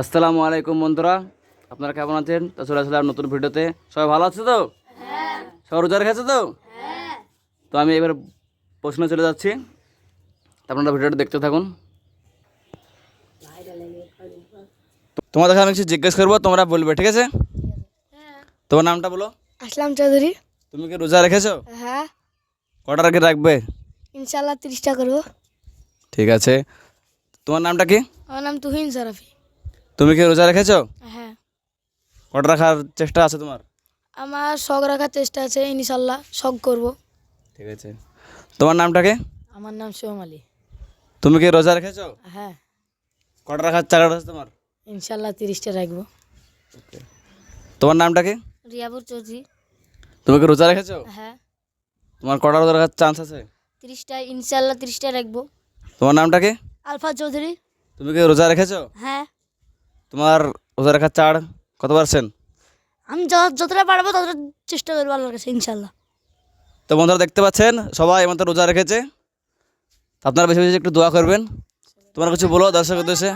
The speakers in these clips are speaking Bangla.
আসসালামু আলাইকুম বন্ধুরা আপনারা কেমন আছেন? তো চলে আসলাম নতুন ভিডিওতে। সবাই ভালো আছে তো? সবাই রোজা রেখেছে তো? তো আমি এবার প্রশ্ন চলে যাচ্ছি। তো আপনারা ভিডিওটা দেখতে থাকুন। তোমাদের আমি কিছু জিজ্ঞেস করব তোমরা বলবে ঠিক আছে? তোমার নামটা বলো। আসলাম চৌধুরী। তুমি কি রোজা রেখেছো? হ্যাঁ। কটার আগে রাখবে? ইনশাল্লাহ তিরিশটা করব। ঠিক আছে। তোমার নামটা কি? আমার নাম তুহিন সারাফি। তুমি কি রোজা রেখেছো? হ্যাঁ। কটা রাখার চেষ্টা আছে তোমার? আমার শখ রাখার চেষ্টা আছে ইনশাল্লাহ শখ করব। ঠিক আছে। তোমার নামটা কি? আমার নাম সোহম আলী। তুমি কি রোজা রেখেছো? হ্যাঁ। কটা রাখার চাকা আছে তোমার? ইনশাল্লাহ তিরিশটা রাখব। তোমার নামটা কি? রিয়াবুর চৌধুরী। তুমি কি রোজা রেখেছো? হ্যাঁ। তোমার কটা রোজা রাখার চান্স আছে? তিরিশটা ইনশাল্লাহ তিরিশটা রাখব। তোমার নামটা কি? আলফা চৌধুরী। তুমি কি রোজা রেখেছো? হ্যাঁ। তোমার রোজা রাখার চাড় কত পার্সেন্ট? আমি যত- যতটা পারব ততটা চেষ্টা করব আল্লাহর কাছে ইনশাল্লাহ তো বন্ধুরা দেখতে পাচ্ছেন সবাই এমন রোজা রেখেছে। আপনারা বেশি বেশি একটু দোয়া করবেন। তোমার কিছু বলো দর্শক উদ্দেশ্যে।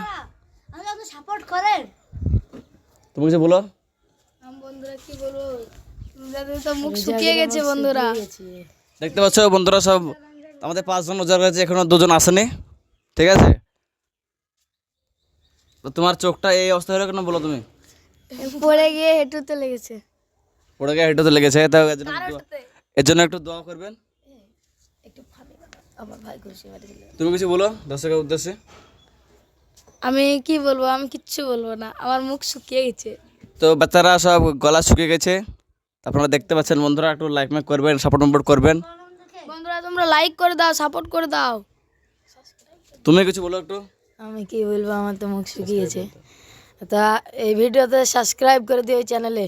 সাপোর্ট করেন। তুমি কিছু বলো? বন্ধুরা কি বলব? তো মুখ শুকিয়ে গেছে বন্ধুরা। দেখতে পাচ্ছ বন্ধুরা সব আমাদের পাঁচজন রোজা রয়েছে এখনও দুজন আসেনি। ঠিক আছে? তোমার চোখটা এই অবস্থা হলো কেন বলো তুমি? পড়ে গিয়ে হেঁটুতে লেগেছে। পড়ে গিয়ে হেঁটে তো লেগেছে তো এর জন্য একটু- এর জন্য একটু দোয়া করবেন? আমার ভাই খুশি তুমি কিছু বলো দর্শকের উদ্দেশ্যে? আমি কি বলব আমি কিচ্ছু বলব না আমার মুখ শুকিয়ে গেছে। তো বাচ্চারা সব গলা শুকিয়ে গেছে। আপনারা দেখতে পাচ্ছেন বন্ধুরা একটু লাইক ম্যাক করবেন সাপোর্ট নম্বর করবেন। বন্ধুরা তোমরা লাইক করে দাও সাপোর্ট করে দাও। তুমি কিছু বলো একটু। আমি কি বলব আমার তো মুখ শুকিয়েছে। তা এই ভিডিওতে সাবস্ক্রাইব করে দিও এই চ্যানেলে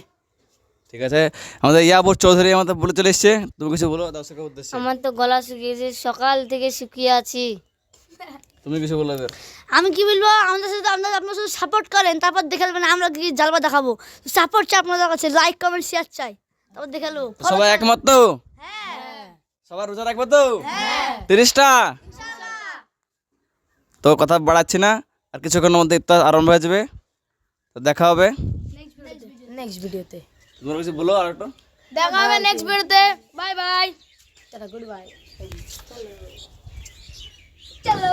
ঠিক আছে? আমাদের ইয়াবুর চৌধুরী আমাদের বলে চলে এসছে। তুমি কিছু বলো দর্শকের উদ্দেশ্যে। আমার তো গলা শুকিয়েছে সকাল থেকে শুকিয়ে আছি। তুমি কিছু বলো আমি কি বলব আমাদের সাথে আপনারা আপনারা শুধু সাপোর্ট করেন তারপর দেখাবেন আমরা কি জালবা দেখাবো। সাপোর্ট চাই আপনাদের কাছে লাইক কমেন্ট শেয়ার চাই। তারপর দেখাল। সবাই একমত তো? হ্যাঁ। সবার রোজা রাখবে তো? হ্যাঁ। তিরিশটা? তো কথা বাড়াচ্ছি না আর কিছুক্ষণের মধ্যে ইফতার আরম্ভ হয়ে যাবে। তো দেখা হবে। নেক্সট ভিডিওতে তোমরা কিছু বলো আর একটু। দেখা হবে নেক্সট ভিডিওতে বাই বাই চলো গুড বাই চলো